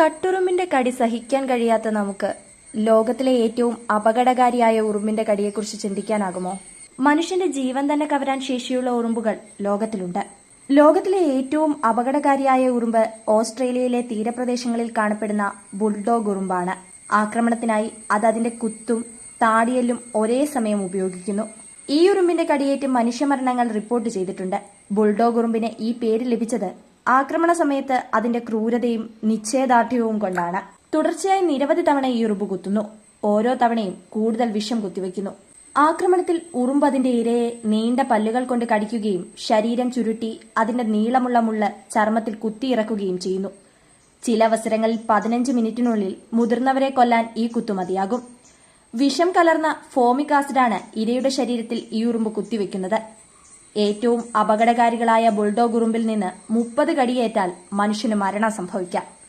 കട്ടുറുമ്പിന്റെ കടി സഹിക്കാൻ കഴിയാത്ത നമുക്ക് ലോകത്തിലെ ഏറ്റവും അപകടകാരിയായ ഉറുമ്പിന്റെ കടിയെക്കുറിച്ച് ചിന്തിക്കാനാകുമോ? മനുഷ്യന്റെ ജീവൻ തന്നെ കവരാൻ ശേഷിയുള്ള ഉറുമ്പുകൾ ലോകത്തിലുണ്ട്. ലോകത്തിലെ ഏറ്റവും അപകടകാരിയായ ഉറുമ്പ് ഓസ്ട്രേലിയയിലെ തീരപ്രദേശങ്ങളിൽ കാണപ്പെടുന്ന ബുൾഡോഗ് ഉറുമ്പാണ്. ആക്രമണത്തിനായി അത് അതിന്റെ കുത്തും താടിയെല്ലും ഒരേ സമയം ഉപയോഗിക്കുന്നു. ഈ ഉറുമ്പിന്റെ കടിയേറ്റ് മനുഷ്യമരണങ്ങൾ റിപ്പോർട്ട് ചെയ്തിട്ടുണ്ട്. ബുൾഡോഗ് ഉറുമ്പിന് ഈ പേര് ലഭിച്ചത് ആക്രമണ സമയത്ത് അതിന്റെ ക്രൂരതയും നിശ്ചയദാർഢ്യവും കൊണ്ടാണ്. തുടർച്ചയായി നിരവധി തവണ ഈ ഉറുമ്പ് കുത്തുന്നു. ഓരോ തവണയും കൂടുതൽ വിഷം കുത്തിവെക്കുന്നു. ആക്രമണത്തിൽ ഉറുമ്പ് അതിന്റെ ഇരയെ നീണ്ട പല്ലുകൾ കൊണ്ട് കടിക്കുകയും ശരീരം ചുരുട്ടി അതിന്റെ നീളമുള്ള മുള്ള ചർമ്മത്തിൽ കുത്തിയിറക്കുകയും ചെയ്യുന്നു. ചില അവസരങ്ങളിൽ പതിനഞ്ച് മിനിറ്റിനുള്ളിൽ മുതിർന്നവരെ കൊല്ലാൻ ഈ കുത്തു മതിയാകും. വിഷം കലർന്ന ഫോമിക് ആസിഡാണ് ഇരയുടെ ശരീരത്തിൽ ഈ ഉറുമ്പ് കുത്തിവെക്കുന്നത്. ഏറ്റവും അപകടകാരികളായ ബുൾഡോഗ് ഉറുമ്പിൽ നിന്ന് മുപ്പത് കടിയേറ്റാൽ മനുഷ്യന് മരണം സംഭവിക്കാം